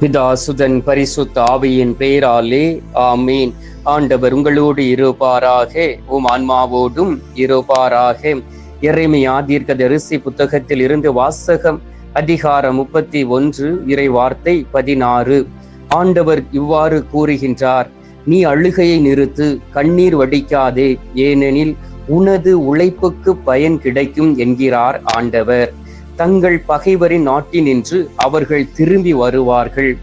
பிதா சுதன் பரிசுத்த ஆவியின் பெயராலே ஆமீன். ஆண்டவர் உங்களோடு இருப்பாராக உம் ஆன்மாவோடும் இருப்பாராக. இறைமையா தீர்க்க தரிசி புத்தகத்தில் இருந்து வாசகம் அதிகாரம் முப்பத்தி ஒன்று இறை வார்த்தை பதினாறு. ஆண்டவர் இவ்வாறு கூறுகின்றார் நீ அழுகையை நிறுத்து கண்ணீர் வடிக்காதே. ஏனெனில் உனது உழைப்புக்கு பயன் கிடைக்கும் என்கிறார் ஆண்டவர். தங்கள் பகைவரின் நாட்டினின்று அவர்கள் திரும்பி வருவார்கள்.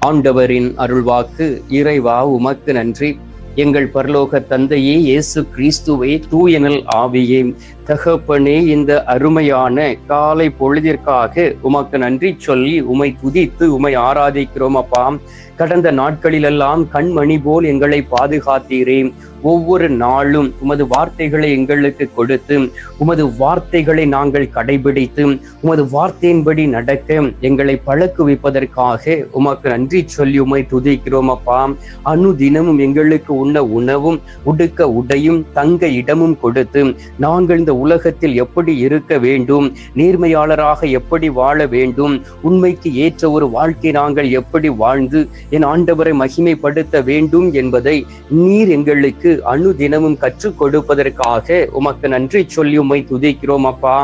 ஆண்டவரின் அருள்வாக்கு இறைவா உமக்கு நன்றி. எங்கள் பரலோக தந்தையே இயேசு கிறிஸ்துவே தூயனல் ஆவியே. தகப்பனே இந்த அருமையான காலை பொழுதிற்காக உமக்கு நன்றி சொல்லி உமை துதித்து உமை ஆராதிக்கிறோம் அப்பா. கடந்த நாட்களிலெல்லாம் கண்மணி போல் எங்களை பாதுகாத்தீரே. ஒவ்வொரு நாளும் உமது வார்த்தைகளை எங்களுக்கு கொடுத்து உமது வார்த்தைகளை நாங்கள் கடைபிடித்து உமது வார்த்தையின்படி நடக்க எங்களை பழக்குவிப்பதற்காக உமக்கு நன்றி சொல்லி உமை துதிக்கிறோம் அப்பா. அனுதினமும் எங்களுக்கு உண்ண உணவும் உடுக்க உடையும் தங்க இடமும் கொடுத்து நாங்கள் இந்த உலகத்தில் எப்படி இருக்க வேண்டும் நேர்மையாளராக எப்படி வாழ வேண்டும் உண்மைக்கு ஏற்ற ஒரு வாழ்க்கை நாங்கள் எப்படி வாழ்ந்து என் ஆண்டவரை மகிமைப்படுத்த வேண்டும் என்பதை நீர் எங்களுக்கு அணு தினமும் கற்றுக் கொடுப்பதற்காக உமக்கு நன்றி சொல்லி உம்மை துதிக்கிறோம் அப்பா.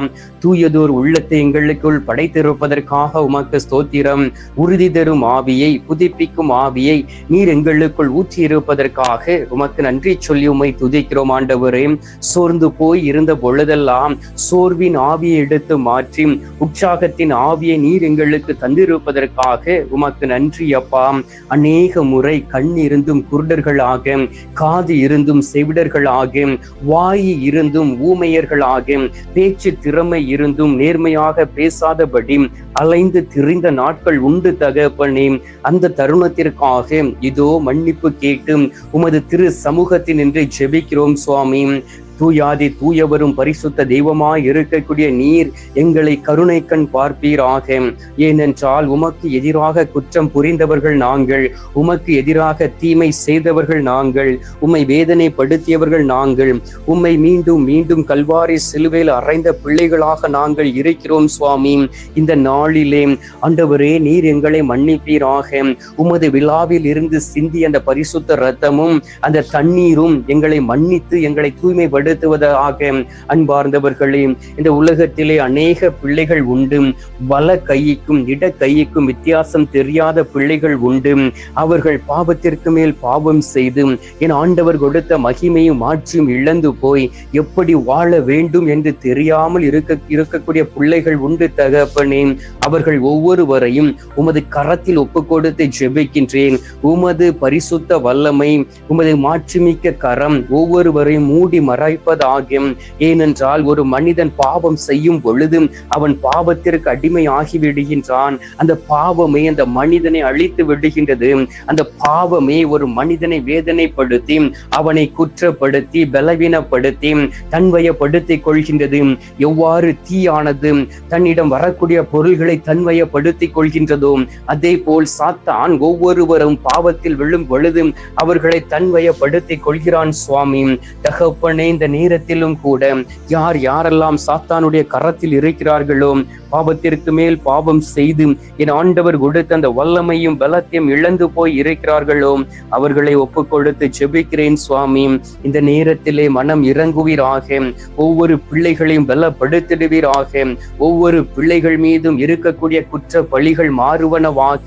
தூயதோர் உள்ளத்தை எங்களுக்குள் படைத்திருப்பதற்காக உமக்கு ஸ்தோத்திரம். உறுதி தரும் ஆவியை புதுப்பிக்கும் ஆவியை நீர் எங்களுக்குள் ஊற்றி இருப்பதற்காக உமக்கு நன்றி சொல்லி உம்மை துதிக்கிறோம் ஆண்டவரே. சோர்ந்து போய் இருந்த பொழுதெல்லாம் சோர்வின் ஆவியை எடுத்து மாற்றி உற்சாகத்தின் ஆவியை நீர் எங்களுக்கு தந்திருப்பதற்காக உமக்கு நன்றி அப்பா. அநேக முறை கண் இருந்தும் குருடர்களாக காது இருந்தும் செவிடர்களாக வாய் இருந்தும் ஊமையர்களாக பேச்சு திறமை இருந்தும் நேர்மையாக பேசாதபடி அலைந்து திரிந்த நாட்கள் உண்டு தகப்பனே. அந்த தருணத்திற்காக இதோ மன்னிப்பு கேட்டு உமது திரு சமூகத்தின் நின்று ஜெபிக்கிறோம் சுவாமி. தூயாதி தூயவரும் பரிசுத்த தெய்வமாய் இருக்கக்கூடிய நீர் எங்களை கருணை கண் பார்ப்பீராக. ஏனென்றால் உமக்கு எதிராக குற்றம் புரிந்தவர்கள் நாங்கள் உமக்கு எதிராக தீமை செய்தவர்கள் நாங்கள் உம்மை வேதனைப்படுத்தியவர்கள் நாங்கள் உம்மை மீண்டும் மீண்டும் கல்வாரி சிலுவையில் அறைந்த பிள்ளைகளாக நாங்கள் இருக்கிறோம் சுவாமி. இந்த நாளிலே ஆண்டவரே நீர் எங்களை மன்னிப்பீராக. உமது விழாவில் இருந்து சிந்தி அந்த பரிசுத்த ரத்தமும் அந்த தண்ணீரும் எங்களை மன்னித்து எங்களை தூய்மைப்படுத்த படுத்துவதாக அன்பார்ந்தவர்களே இந்த உலகத்திலே அநேக பிள்ளைகள் உண்டு. வல கைக்கும் இட கைக்கும் வித்தியாசம் தெரியாத பிள்ளைகள் உண்டு. அவர்கள் பாவத்திற்கு மேல் பாவம் செய்து என் ஆண்டவர் கொடுத்த மகிமையும் ஆட்சியும் இழந்து போய் எப்படி வாழ வேண்டும் என்று தெரியாமல் இருக்க இருக்கக்கூடிய பிள்ளைகள் உண்டு தகப்பனே. அவர்கள் ஒவ்வொருவரையும் உமது கரத்தில் ஒப்பு கொடுத்து ஜெபிக்கின்றேன். உமது பரிசுத்த வல்லமை உமது மாட்சிமிக்க கரம் ஒவ்வொருவரையும் மூடி மறை மறைப்பதாக ஏனென்றால் ஒரு மனிதன் பாவம் செய்யும் பொழுது அவன் பாவத்திற்கு அடிமையாகி விடுகின்றான். அந்த பாவமே அந்த மனிதனை அழித்து விடுகின்றது. அந்த பாவமே ஒரு மனிதனை வேதனைப்படுத்தி அவனை குற்றப்படுத்தி பலவீனப்படுத்தி தன்வயப்படுத்திக் கொள்கின்றது. எவ்வாறு தீயானது தன்னிடம் வரக்கூடிய பொருள்களை தன்வயப்படுத்திக் கொள்கின்றதோ அதே போல் சாத்தான் ஒவ்வொருவரும் பாவத்தில் விழும் பொழுது அவர்களை தன்வயப்படுத்திக் கொள்கிறான் சுவாமி. தகப்பனே இந்த நேரத்திலும் கூட யார் யாரெல்லாம் சாத்தானுடைய கரத்தில் இருக்கிறார்களோ பாவத்திற்கு மேல் பாவம் செய்து என் ஆண்டவர் கொடுத்த அந்த வல்லமையும் பலத்தையும் இழந்து போய் இருக்கிறார்களோ அவர்களை ஒப்பு கொடுத்து ஜெபிக்கிறேன் சுவாமி. இந்த நேரத்திலே மனம் இறங்குவீராக. ஒவ்வொரு பிள்ளைகளையும் பலப்படுத்திடுவீராக. ஒவ்வொரு பிள்ளைகள் மீதும் இருக்கக்கூடிய குற்ற பழிகள் மாறுவனவாக.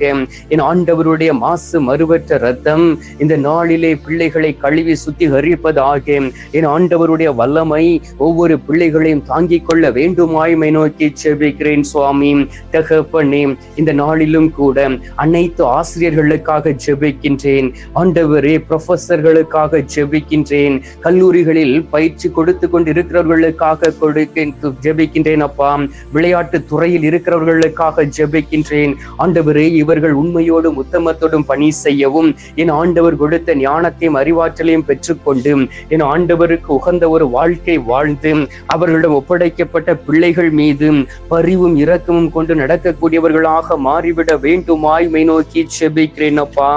என் ஆண்டவருடைய மாசு மறுவற்ற ரத்தம் இந்த நாளிலே பிள்ளைகளை கழுவி சுத்திகரிப்பதாக. என் ஆண்டவர் ஆண்டவருடைய வல்லமை ஒவ்வொரு பிள்ளைகளையும் தாங்கிக் கொள்ள வேண்டுமாய்மை நோக்கி செபிக்கிறேன் சுவாமி. தகப்பனே இந்த நாளிலும் கூட அனைத்து ஆசிரியர்களுக்காக ஜெபிக்கின்றேன். ஆண்டவரே ப்ரொஃபஸர்களுக்காக ஜெபிக்கின்றேன். கல்லூரிகளில் பயிற்சி கொடுத்து கொண்டு இருக்கிறவர்களுக்காக கொடுக்க ஜெபிக்கின்றேன் அப்பா. விளையாட்டு துறையில் இருக்கிறவர்களுக்காக ஜெபிக்கின்றேன். ஆண்டவரே இவர்கள் உண்மையோடும் உத்தமத்தோடும் பணி செய்யவும் என் ஆண்டவர் கொடுத்த ஞானத்தையும் அறிவாற்றலையும் பெற்றுக்கொண்டு என் ஆண்டவருக்கு உக உகந்த ஒரு வாழ்க்கை வாழ்ந்து அவர்களிடம் ஒப்படைக்கப்பட்ட பிள்ளைகள் மீது பரிவும் இரக்கமும் கொண்டு நடக்கக்கூடியவர்களாக மாறிவிட வேண்டுமாய் மை நோக்கி செபிக்கிறேன் அப்பா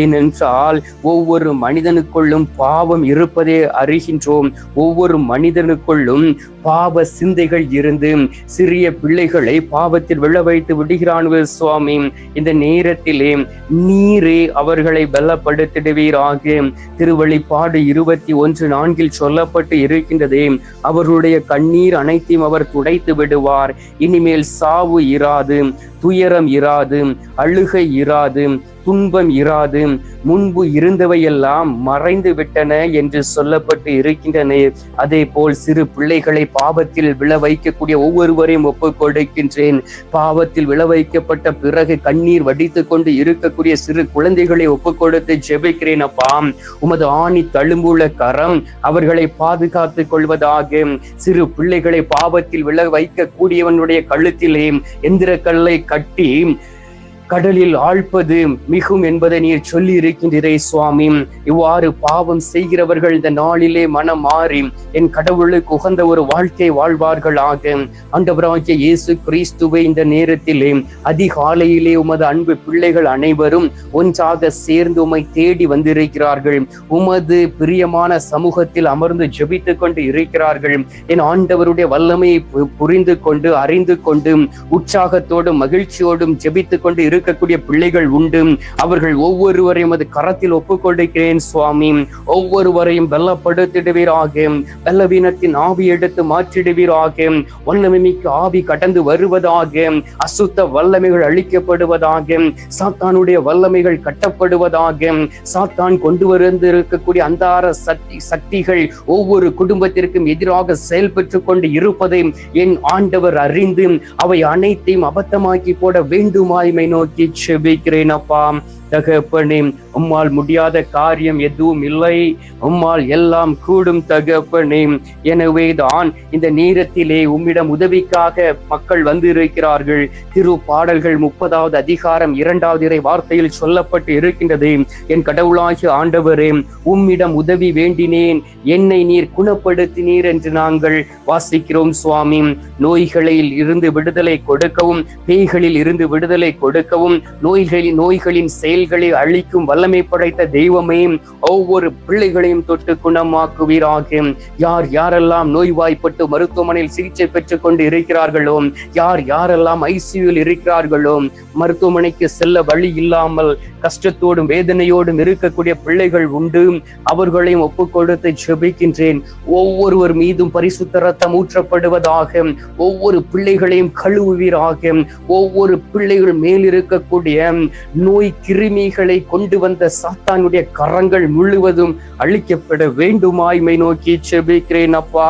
ஏனென்றால் ஒவ்வொரு மனிதனுக்குள்ளும் பாவம் இருப்பதே அறிகின்றோம். ஒவ்வொரு மனிதனுக்குள்ளும் பாவ சிந்தைகள் இருந்து சிறிய பிள்ளைகளை பாவத்தில் விழ வைத்து விடுகிறான் சுவாமி. இந்த நேரத்திலே நீரே அவர்களை பலப்படுத்திடுவீராக. திருவழிப்பாடு இருபத்தி ஒன்று நான்கில் சொல்ல சொல்லப்பட்டு இருக்கின்றதே. அவர்களுடைய கண்ணீர் அனைத்தையும் அவர் துடைத்து விடுவார். இனிமேல் சாவு இராது. துயரம் இராது அழுகை இராது துன்பம் இராது முன்பு இருந்தவையெல்லாம் மறைந்து விட்டன என்று சொல்லப்பட்டு இருக்கின்றன. அதே போல் சிறு பிள்ளைகளை பாவத்தில் விழ வைக்கக்கூடிய ஒவ்வொருவரையும் ஒப்புக் கொடுக்கின்றேன். பாவத்தில் விழ வைக்கப்பட்ட பிறகு கண்ணீர் வடித்து கொண்டு இருக்கக்கூடிய சிறு குழந்தைகளை ஒப்புக் கொடுத்து ஜெபிக்கிறேன் அப்பா. உமது ஆணி தழும்புள்ள கரம் அவர்களை பாதுகாத்துக் கொள்வதாக. சிறு பிள்ளைகளை பாவத்தில் விழ வைக்கக்கூடியவனுடைய கழுத்திலே எந்திர கல்லை கட்டி கடலில் ஆழ்ப்பது மிகும் என்பதை நீர் சொல்லி இருக்கின்றீரே சுவாமி. இவ்வாறு பாவம் செய்கிறவர்கள் இந்த நாளிலே மனம் மாறி என் கடவுளுக்கு உகந்த ஒரு வாழ்க்கை வாழ்வார்களாக. ஆண்டவராகிய இயேசு கிறிஸ்துவை இந்த நேரத்திலே அதிகாலையிலே உமது அன்பு பிள்ளைகள் அனைவரும் ஒன்றாக சேர்ந்து உமை தேடி வந்திருக்கிறார்கள். உமது பிரியமான சமூகத்தில் அமர்ந்து ஜெபித்து கொண்டு இருக்கிறார்கள். என் ஆண்டவருடைய வல்லமையை புரிந்து கொண்டு அறிந்து கொண்டு உற்சாகத்தோடும் மகிழ்ச்சியோடும் ஜெபித்துக் கொண்டு இருக்கக்கூடிய பிள்ளைகள் உண்டு. அவர்கள் ஒவ்வொருவரையும் அது கரத்தில் ஒப்புக்கொண்டிருக்கிறேன் சுவாமி. ஒவ்வொருவரையும் பலப்படுத்திடுவீராக பலவீனத்தின் ஆவி எடுத்து மாற்றிடுவீராக. வல்லமைமிக்கு ஆவி கடந்து வருவதாக. அசுத்த வல்லமைகள் அழிக்கப்படுவதாக. சாத்தானுடைய வல்லமைகள் கட்டப்படுவதாக. சாத்தான் கொண்டு வந்திருக்கக்கூடிய அந்தார சக்தி சக்திகள் ஒவ்வொரு குடும்பத்திற்கும் எதிராக செயல்பட்டு கொண்டு இருப்பதை என் ஆண்டவர் அறிந்து அவை அனைத்தையும் அபத்தமாக்கி போட வேண்டுமாய்மை நோக்கி நோக்கி செபிக்கிறேன் அப்பா தகப்பனே உம்மால் முடியாத காரியம் எதுவும் இல்லை. உம்மால் எல்லாம் கூடும் தகப்பனே எனவே தான் இந்த நேரத்திலே உம்மிடம் உதவிக்காக மக்கள் வந்து இருக்கிறார்கள் திரு பாடல்கள் முப்பதாவது அதிகாரம் இரண்டாவது இறை வார்த்தையில் சொல்லப்பட்டு இருக்கின்றது. என் கடவுளாகிய ஆண்டவரே உம்மிடம் உதவி வேண்டினேன். என்னை நீர் குணப்படுத்தினீர் என்று நாங்கள் வாசிக்கிறோம் சுவாமி. நோய்களில் இருந்து விடுதலை கொடுக்கவும் பேய்களில் இருந்து விடுதலை கொடுக்கவும் நோய்களின் நோய்களின் செயல்களை அழிக்கும் வல்லமை படைத்த தெய்வமே ஒவ்வொரு பிள்ளைகளையும் தொட்டு குணமாக்குவீராக. யார் யாரெல்லாம் நோய்வாய்ப்பட்டு மருத்துவமனையில் சிகிச்சை பெற்றுக் கொண்டு இருக்கிறார்களோ யார் யாரெல்லாம் ஐசியூவில் இருக்கிறார்களோ மருத்துவமனைக்கு செல்ல வழி இல்லாமல் கஷ்டத்தோடும் வேதனையோடும் இருக்கக்கூடிய பிள்ளைகள் உண்டு. அவர்களையும் ஒப்புக் கொடுத்து ஜெபிக்கின்றேன். ஒவ்வொருவர் மீதும் பரிசுத்த ரத்தம் ஊற்றப்படுவதாக ஒவ்வொரு பிள்ளைகளையும் கழுவுவீராக. ஒவ்வொரு பிள்ளைகள் மேல் இருக்கக்கூடிய நோய் கிருமிகளை கொண்டு வந்த சாத்தானுடைய கரங்கள் முழுவதும் அழிக்கப்பட வேண்டுமாய்மை நோக்கி செபிக்கிறேன் அப்பா.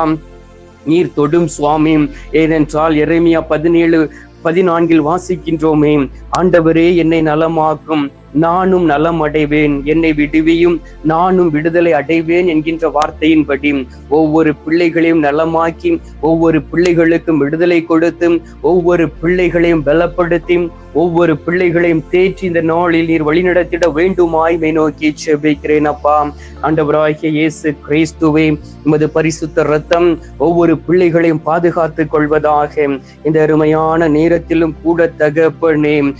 நீர் தொடும் சுவாமி ஏனென்றால் எரேமியா பதினேழு பதினான்கில் வாசிக்கின்றோமே ஆண்டவரே என்னை நலமாக்கும். நானும் நலம் அடைவேன் என்னை விடுவியும் நானும் விடுதலை அடைவேன் என்கின்ற வார்த்தையின்படி ஒவ்வொரு பிள்ளைகளையும் நலமாக்கி ஒவ்வொரு பிள்ளைகளுக்கும் விடுதலை கொடுத்து ஒவ்வொரு பிள்ளைகளையும் பலப்படுத்தி ஒவ்வொரு பிள்ளைகளையும் தேற்றி இந்த நாளில் நீர் வழிநடத்திட வேண்டுமாய் மை நோக்கி செபிக்கிறேன் அப்பா. ஆண்டவராகிய இயேசு கிறிஸ்துவே உமது பரிசுத்த ரத்தம் ஒவ்வொரு பிள்ளைகளையும் பாதுகாத்துக் கொள்வதாக இந்த அருமையான நேரத்திலும் கூட தகப்பனே.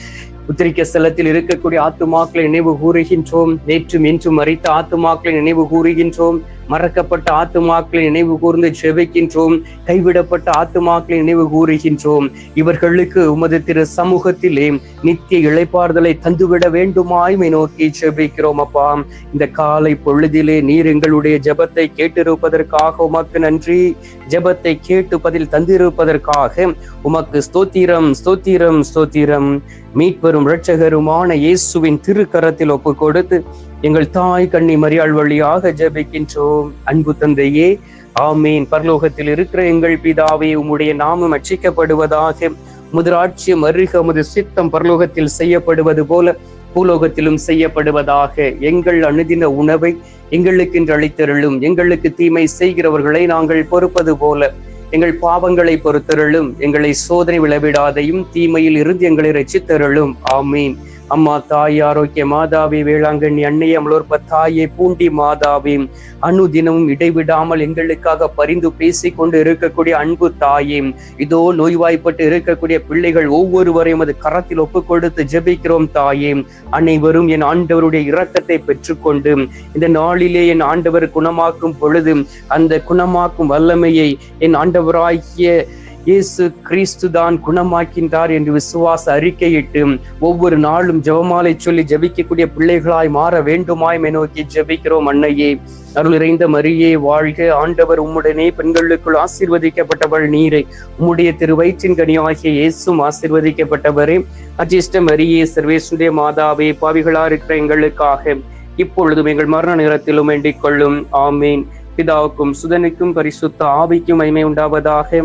உத்திரிக்க ஸ்தலத்தில் இருக்கக்கூடிய ஆத்துமாக்களை நினைவு கூறுகின்றோம். நேற்றும் இன்றும் மறித்த ஆத்துமாக்களை நினைவு கூறுகின்றோம். மறக்கப்பட்ட ஆத்துமாக்களை நினைவு கூர்ந்து செபிக்கின்றோம். கைவிடப்பட்ட ஆத்துமாக்களை நினைவு கூறுகின்றோம். இவர்களுக்கு உமது திரு சமூகத்திலே நித்திய இழைப்பாறுதலை தந்துவிட வேண்டுமாய்மை நோக்கி செபிக்கிறோம் அப்பா. இந்த காலை பொழுதிலே நீர் எங்களுடைய ஜபத்தை கேட்டிருப்பதற்காக உமக்கு நன்றி. ஜபத்தை கேட்டு பதில் தந்திருப்பதற்காக உமக்கு ஸ்தோத்திரம் ஸ்தோத்திரம் ஸ்தோத்திரம். மீட்பெரும் இரட்சகருமான இயேசுவின் திருக்கரத்தில் ஒப்பு கொடுத்து எங்கள் தாய் கண்ணி மரியாள் வழியாக ஜபிக்கின்றோம். அன்பு தந்தையே ஆமீன். பரலோகத்தில் இருக்கிற எங்கள் பிதாவே உம்முடைய நாமம் அச்சிக்கப்படுவதாக முதலாட்சி அருக முது சித்தம் பரலோகத்தில் செய்யப்படுவது போல பூலோகத்திலும் செய்யப்படுவதாக எங்கள் அணுதின உணவை எங்களுக்கு என்று அளித்தருளும். எங்களுக்கு தீமை செய்கிறவர்களை நாங்கள் பொறுப்பது போல எங்கள் பாவங்களை பொறுத்தருளும். எங்களை சோதனை விளவிடாதையும் தீமையில் இருந்து எங்களை ரச்சித்தருளும் ஆமீன். அம்மா தாய் ஆரோக்கிய மாதாவி வேளாங்கண்ணி அன்னை அமலோற்ப தாயே பூண்டி மாதாவே அனுதினமும் இடைவிடாமல் எங்களுக்காக பரிந்து பேசிக் கொண்டு இருக்கக்கூடிய அன்பு தாயே இதோ நோய்வாய்ப்பட்டு இருக்கக்கூடிய பிள்ளைகள் ஒவ்வொருவரையும் அது கரத்தில் ஒப்பு கொடுத்து ஜெபிக்கிறோம் தாயே. அனைவரும் என் ஆண்டவருடைய இரக்கத்தை பெற்றுக்கொண்டு இந்த நாளிலே என் ஆண்டவர் குணமாக்கும் பொழுது அந்த குணமாக்கும் வல்லமையை என் ஆண்டவராகிய இயேசு கிறிஸ்து தான் குணமாக்கின்றார் என்று விசுவாச அறிக்கையிட்டு ஒவ்வொரு நாளும் ஜெபமாலை சொல்லி ஜெபிக்கக்கூடிய பிள்ளைகளாய் மாற வேண்டுமாய் நோக்கி ஜெபிக்கிறோம் அன்னையே. அருள் இறைந்த மரியே வாழ்க. ஆண்டவர் உம்முடனே பெண்களுக்குள் ஆசீர்வதிக்கப்பட்டவள் நீரை. உம்முடைய திரு வயிற்றின் கனியாகிய இயேசும் ஆசீர்வதிக்கப்பட்டவரே. அஜிஷ்ட மரியே சர்வேசுடைய மாதாவே பாவிகளா இருக்கிற எங்களுக்காக இப்பொழுதும் எங்கள் மரண நேரத்திலும் வேண்டிக் கொள்ளும். ஆமீன். பிதாவுக்கும் சுதனுக்கும் பரிசுத்த ஆவிக்கும் மைமை உண்டாவதாக.